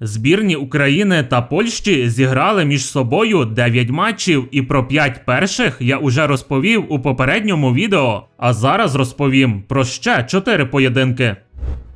Збірні України та Польщі зіграли між собою 9 матчів, і про 5 перших я уже розповів у попередньому відео. А зараз розповім про ще 4 поєдинки.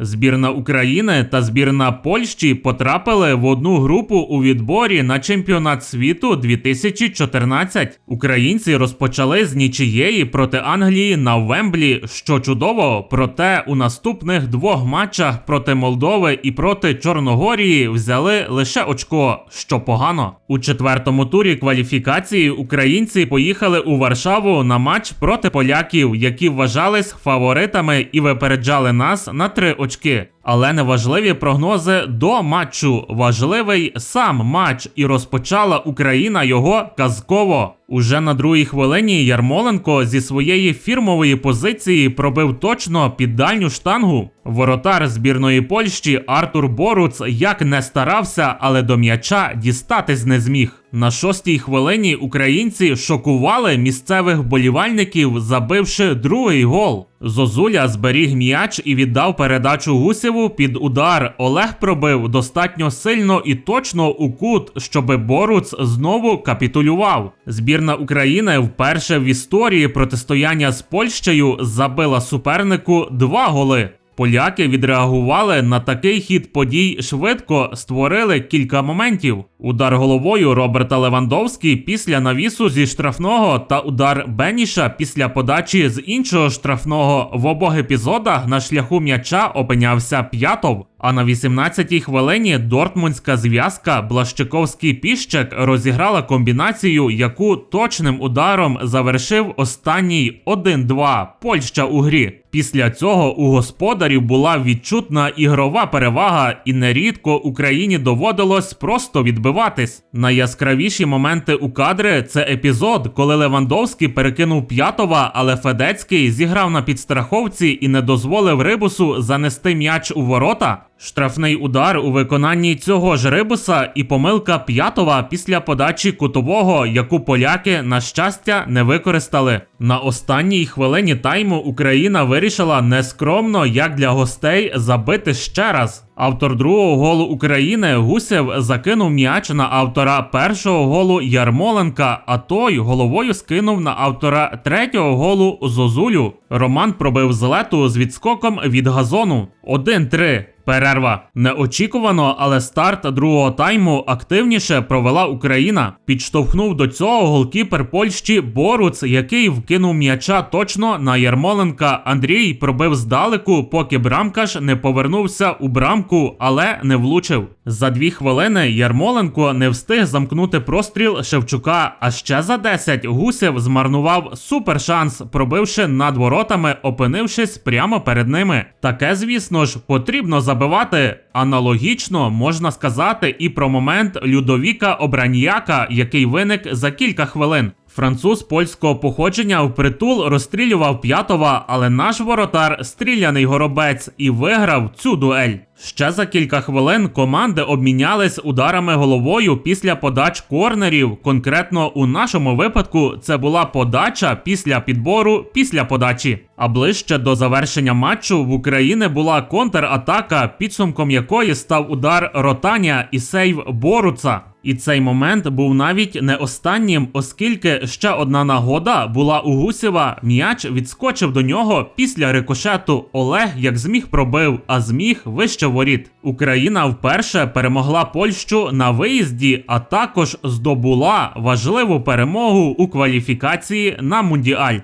Збірна України та збірна Польщі потрапили в одну групу у відборі на чемпіонат світу 2014. Українці розпочали з нічиєї проти Англії на Вемблі, що чудово. Проте у наступних двох матчах проти Молдови і проти Чорногорії взяли лише очко, що погано. У четвертому турі кваліфікації українці поїхали у Варшаву на матч проти поляків, які вважались фаворитами і випереджали нас на три очки. de quê? Але не важливі прогнози до матчу. Важливий сам матч, і розпочала Україна його казково. Уже на другій хвилині Ярмоленко зі своєї фірмової позиції пробив точно під дальню штангу. Воротар збірної Польщі Артур Боруц як не старався, але до м'яча дістатись не зміг. На шостій хвилині українці шокували місцевих болівальників, забивши другий гол. Зозуля зберіг м'яч і віддав передачу Гусєву під удар. Олег пробив достатньо сильно і точно у кут, щоби Боруц знову капітулював. Збірна України вперше в історії протистояння з Польщею забила супернику два голи. Поляки відреагували на такий хід подій швидко, створили кілька моментів. Удар головою Роберта Левандовський після навісу зі штрафного та удар Беніша після подачі з іншого штрафного в обох епізодах на шляху м'яча опинявся п'ятов. А на 18-й хвилині дортмундська зв'язка Блащиковський піщик розіграла комбінацію, яку точним ударом завершив останній 1-2 Польща у грі. Після цього у господарів була відчутна ігрова перевага, і нерідко Україні доводилось просто відбиватись. Найяскравіші моменти у кадри це епізод, коли Левандовський перекинув п'ятова, але Федецький зіграв на підстраховці і не дозволив рибусу занести м'яч у ворота. Штрафний удар у виконанні цього ж рибуса і помилка п'ятова після подачі кутового, яку поляки, на щастя, не використали. На останній хвилині тайму Україна вирішила нескромно, як для гостей, забити ще раз. Автор другого голу України Гусєв закинув м'яч на автора першого голу Ярмоленка, а той головою скинув на автора третього голу Зозулю. Роман пробив з лету з відскоком від газону. 1-3. Перерва неочікувано, але старт другого тайму активніше провела Україна. Підштовхнув до цього голкіпер Польщі Боруц, який вкинув м'яча точно на Ярмоленка. Андрій пробив здалеку, поки брамкаш не повернувся у брамку, але не влучив. За дві хвилини Ярмоленко не встиг замкнути простріл Шевчука. А ще за 10 гусєв змарнував супершанс, пробивши над воротами, опинившись прямо перед ними. Таке, звісно ж, потрібно забивати. Аналогічно можна сказати і про момент Людовіка Обраньяка, який виник за кілька хвилин. Француз польського походження впритул розстрілював п'ятова, але наш воротар стріляний горобець і виграв цю дуель. Ще за кілька хвилин команди обмінялись ударами головою після подач корнерів. Конкретно у нашому випадку це була подача після підбору після подачі. А ближче до завершення матчу в Україні була контратака, підсумком якої став удар ротання і сейв Боруца. І цей момент був навіть не останнім, оскільки ще одна нагода була у Гусєва. М'яч відскочив до нього після рикошету. Олег як зміг пробив, а зміг вище воріт. Україна вперше перемогла Польщу на виїзді, а також здобула важливу перемогу у кваліфікації на мундіаль.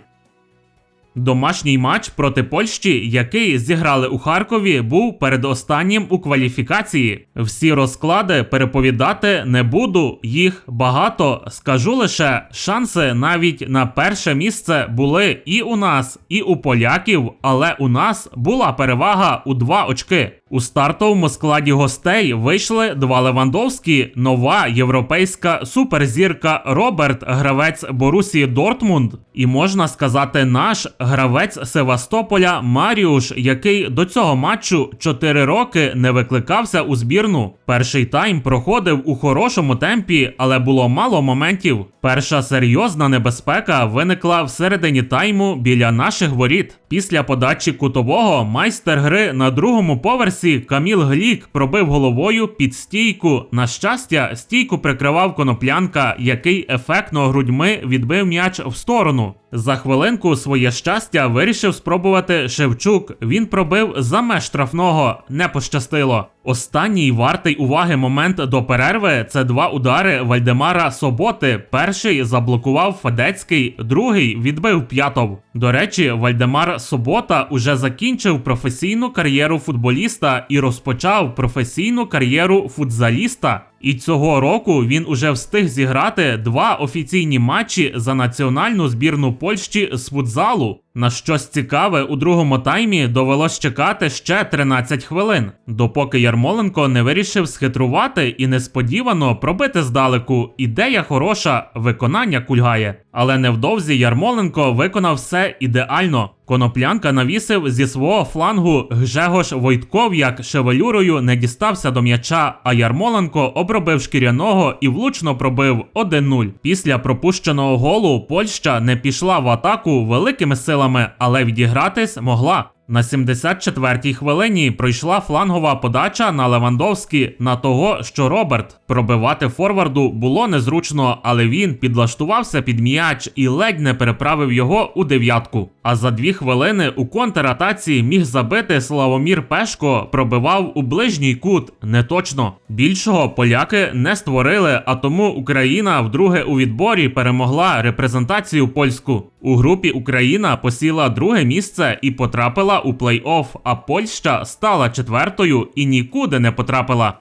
Домашній матч проти Польщі, який зіграли у Харкові, був передостаннім у кваліфікації. Всі розклади переповідати не буду, їх багато. Скажу лише, шанси навіть на перше місце були і у нас, і у поляків, але у нас була перевага у два очки. У стартовому складі гостей вийшли два Левандовські, нова європейська суперзірка Роберт, гравець Борусії Дортмунд, і можна сказати, наш гравець Севастополя Маріуш, який до цього матчу 4 роки не викликався у збірну. Перший тайм проходив у хорошому темпі, але було мало моментів. Перша серйозна небезпека виникла в середині тайму біля наших воріт. Після подачі кутового майстер гри на другому поверсі версі Каміл Глік пробив головою під стійку. На щастя, стійку прикривав коноплянка, який ефектно грудьми відбив м'яч в сторону. За хвилинку своє щастя вирішив спробувати Шевчук. Він пробив за меж штрафного, не пощастило. Останній вартий уваги момент до перерви це два удари Вальдемара Соботи. Перший заблокував Федецький, другий відбив п'ятов. До речі, Вальдемар Собота уже закінчив професійну кар'єру футболіста і розпочав професійну кар'єру футзаліста. І цього року він уже встиг зіграти два офіційні матчі за національну збірну Польщі з футзалу. На щось цікаве у другому таймі довелось чекати ще 13 хвилин, допоки Ярмоленко не вирішив схитрувати і несподівано пробити здалеку. Ідея хороша, виконання кульгає. Але невдовзі Ярмоленко виконав все ідеально. Коноплянка навісив зі свого флангу Гжегош Войтков як шевелюрою не дістався до м'яча, а Ярмоленко обробив шкіряного і влучно пробив 1-0. Після пропущеного голу Польща не пішла в атаку великими силами, але відігратись могла. На 74-й хвилині пройшла флангова подача на Левандовський на того, що Роберт. Пробивати форварду було незручно, але він підлаштувався під м'яч і ледь не переправив його у дев'ятку. А за дві хвилини у контратаці міг забити Славомір Пешко, пробивав у ближній кут. Неточно. Більшого поляки не створили, а тому Україна вдруге у відборі перемогла репрезентацію польську. У групі Україна посіла друге місце і потрапила у плей-офф, а Польща стала четвертою і нікуди не потрапила.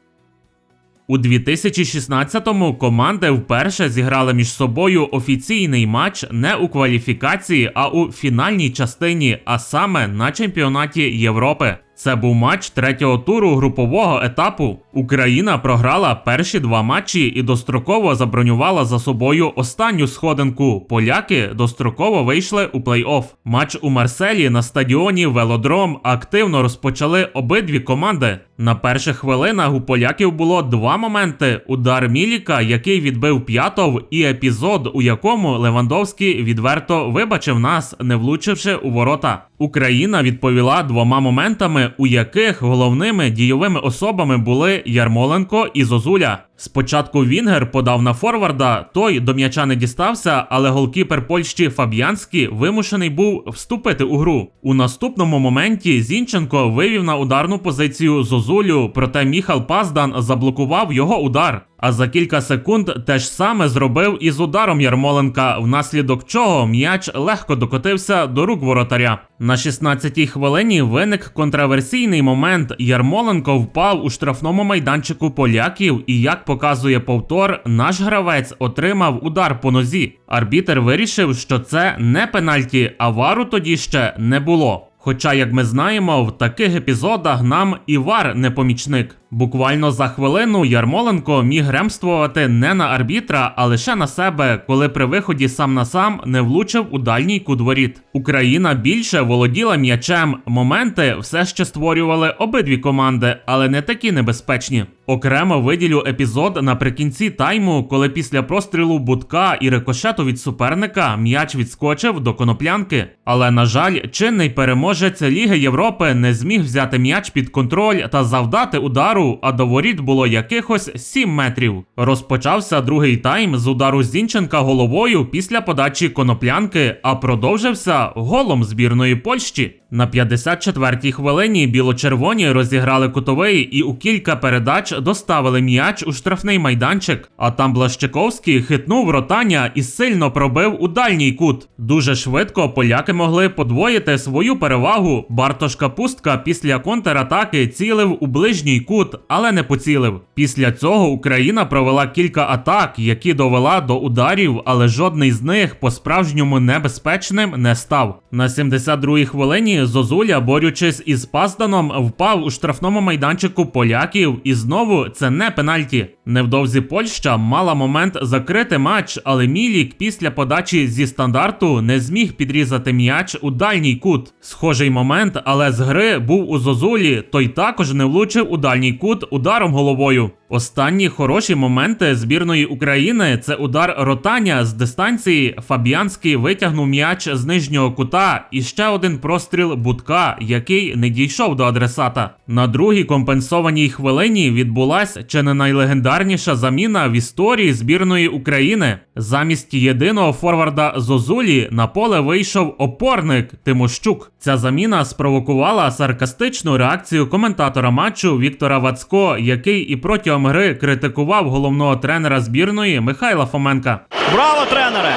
У 2016-му команди вперше зіграли між собою офіційний матч не у кваліфікації, а у фінальній частині, а саме на чемпіонаті Європи. Це був матч третього туру групового етапу. Україна програла перші два матчі і достроково забронювала за собою останню сходинку. Поляки достроково вийшли у плей-офф. Матч у Марселі на стадіоні Велодром активно розпочали обидві команди. На перших хвилинах у поляків було два моменти: удар Міліка, який відбив п'ятов, і епізод, у якому Левандовський відверто вибачив нас, не влучивши у ворота. Україна відповіла двома моментами, у яких головними дійовими особами були Ярмоленко і Зозуля. Спочатку Вінгер подав на форварда, той до м'яча не дістався, але голкіпер Польщі Фаб'янський вимушений був вступити у гру. У наступному моменті Зінченко вивів на ударну позицію Зозулю, проте Міхал Паздан заблокував його удар. А за кілька секунд те ж саме зробив і з ударом Ярмоленка, внаслідок чого м'яч легко докотився до рук воротаря. На 16-й хвилині виник контраверсійний момент. Ярмоленко впав у штрафному майданчику поляків, і як показує повтор, наш гравець отримав удар по нозі. Арбітер вирішив, що це не пенальті, а вару тоді ще не було. Хоча, як ми знаємо, в таких епізодах нам і вар не помічник. Буквально за хвилину Ярмоленко міг ремствувати не на арбітра, а лише на себе, коли при виході сам на сам не влучив у дальній кут воріт. Україна більше володіла м'ячем. Моменти все ще створювали обидві команди, але не такі небезпечні. Окремо виділю епізод наприкінці тайму, коли після прострілу будка і рикошету від суперника м'яч відскочив до коноплянки. Але на жаль, чинний переможець Ліги Європи не зміг взяти м'яч під контроль та завдати удару удару, а до воріт було якихось 7 метрів. Розпочався другий тайм з удару Зінченка головою після подачі коноплянки, а продовжився голом збірної Польщі. На 54-й хвилині біло-червоні розіграли кутовий і у кілька передач доставили м'яч у штрафний майданчик. А там Блащиковський хитнув ротання і сильно пробив у дальній кут. Дуже швидко поляки могли подвоїти свою перевагу. Бартош Капустка після контратаки цілив у ближній кут, але не поцілив. Після цього Україна провела кілька атак, які довела до ударів, але жодний з них по-справжньому небезпечним не став. На 72-й хвилині. Зозуля, борючись із Пазданом, впав у штрафному майданчику поляків, і знову це не пенальті. Невдовзі Польща мала момент закрити матч, але Мілік після подачі зі стандарту не зміг підрізати м'яч у дальній кут. Схожий момент, але з гри був у Зозулі, той також не влучив у дальній кут ударом головою. Останні хороші моменти збірної України це удар ротання з дистанції. Фабіанський витягнув м'яч з нижнього кута і ще один простріл будка, який не дійшов до адресата. На другій компенсованій хвилині відбулася чи не найлегендарніша заміна в історії збірної України. Замість єдиного форварда Зозулі на поле вийшов опорник Тимощук. Ця заміна спровокувала саркастичну реакцію коментатора матчу Віктора Вацько, який і протягом гри критикував головного тренера збірної Михайла Фоменка. Браво, тренере!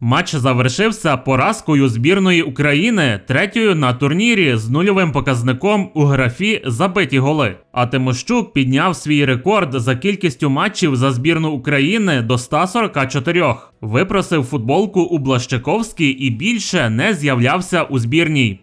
Матч завершився поразкою збірної України третьою на турнірі з нульовим показником у графі забиті голи. А Тимощук підняв свій рекорд за кількістю матчів за збірну України до 144. Випросив футболку у Блащаковській і більше не з'являвся у збірній.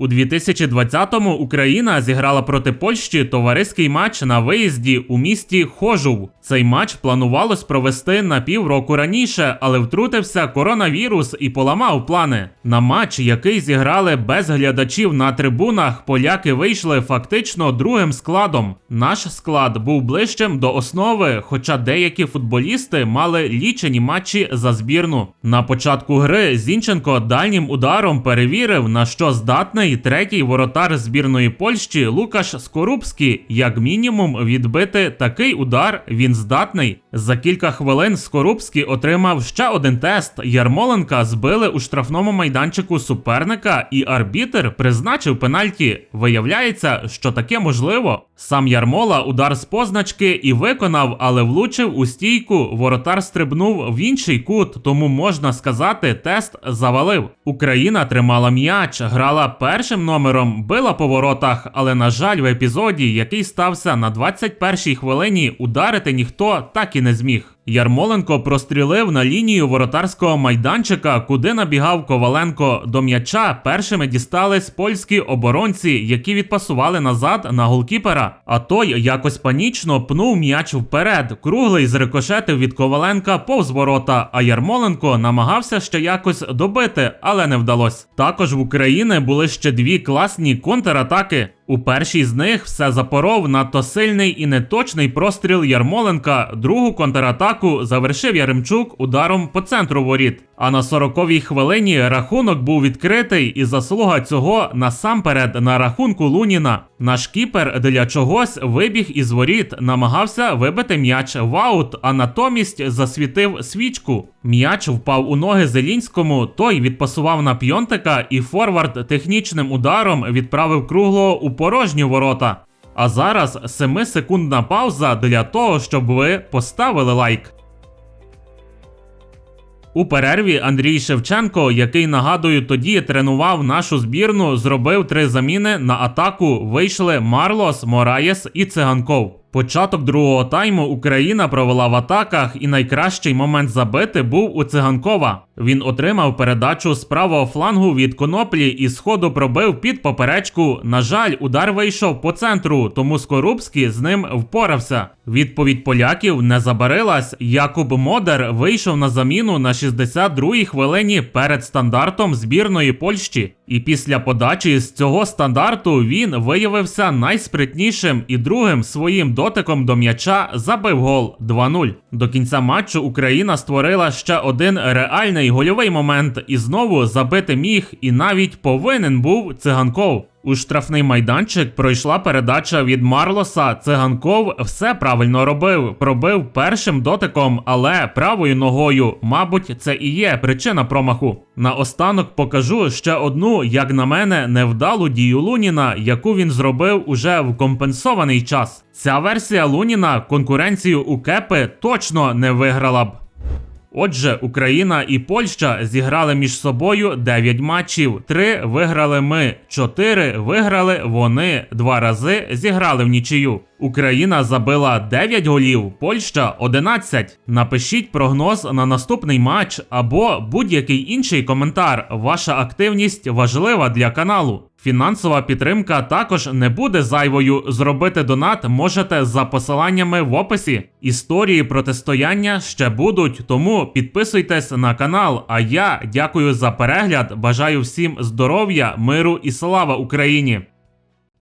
У 2020-му Україна зіграла проти Польщі товариський матч на виїзді у місті Хожув. Цей матч планувалось провести на півроку раніше, але втрутився коронавірус і поламав плани. На матч, який зіграли без глядачів на трибунах, поляки вийшли фактично другим складом. Наш склад був ближчим до основи, хоча деякі футболісти мали лічені матчі за збірну. На початку гри Зінченко дальнім ударом перевірив, на що здатний третій воротар збірної Польщі Лукаш Скорубський. Як мінімум, відбити такий удар він здатний. За кілька хвилин Скорубський отримав ще один тест. Ярмоленка збили у штрафному майданчику суперника, і арбітер призначив пенальті. Виявляється, що таке можливо. Сам Ярмола удар з позначки і виконав, але влучив у стійку. Воротар стрибнув в інший кут, тому можна сказати, тест завалив. Україна тримала м'яч, грала першим номером, била по воротах, але на жаль, в епізоді, який стався на 21-й хвилині, ударити ніхто так і не зміг. Ярмоленко прострілив на лінію воротарського майданчика, куди набігав Коваленко. До м'яча першими дістались польські оборонці, які відпасували назад на голкіпера. А той якось панічно пнув м'яч вперед. Круглий зрикошетив від Коваленка повз ворота, а Ярмоленко намагався ще якось добити, але не вдалося. Також в Україні були ще дві класні контратаки. У першій з них все запоров надто сильний і неточний простріл Ярмоленка. Другу контратаку завершив Яремчук ударом по центру воріт. А на 40-й хвилині рахунок був відкритий, і заслуга цього насамперед на рахунку Луніна. Наш кіпер для чогось вибіг із воріт, намагався вибити м'яч в аут, а натомість засвітив свічку. М'яч впав у ноги Зелінському, той відпасував на п'йонтика, і форвард технічним ударом відправив круглого у порожні ворота. А зараз 7-секундна пауза для того, щоб ви поставили лайк. У перерві Андрій Шевченко, який нагадую тоді тренував нашу збірну, зробив три заміни на атаку. Вийшли Марлос, Мораєс і Циганков. Початок другого тайму Україна провела в атаках, і найкращий момент забити був у циганкова. Він отримав передачу з правого флангу від коноплі і сходу пробив під поперечку. На жаль, удар вийшов по центру, тому Скорубський з ним впорався. Відповідь поляків не забарилась. Якуб Модер вийшов на заміну на 62-й хвилині перед стандартом збірної Польщі. І після подачі з цього стандарту він виявився найспритнішим і другим своїм дотиком до м'яча забив гол 2-0. До кінця матчу Україна створила ще один реальний гольовий момент і знову забити міг, і навіть повинен був циганков. У штрафний майданчик пройшла передача від Марлоса. Циганков все правильно робив, пробив першим дотиком, але правою ногою. Мабуть, це і є причина промаху. Наостанок покажу ще одну, як на мене, невдалу дію Луніна, яку він зробив уже в компенсований час. Ця версія Луніна конкуренцію у кепи точно не виграла б. Отже, Україна і Польща зіграли між собою 9 матчів. 3 виграли ми, 4 виграли вони. Два рази зіграли в нічию. Україна забила 9 голів, Польща 11. Напишіть прогноз на наступний матч або будь-який інший коментар. Ваша активність важлива для каналу. Фінансова підтримка також не буде зайвою. Зробити донат можете за посиланнями в описі. Історії протистояння ще будуть, тому підписуйтесь на канал. А я дякую за перегляд. Бажаю всім здоров'я, миру і слава Україні!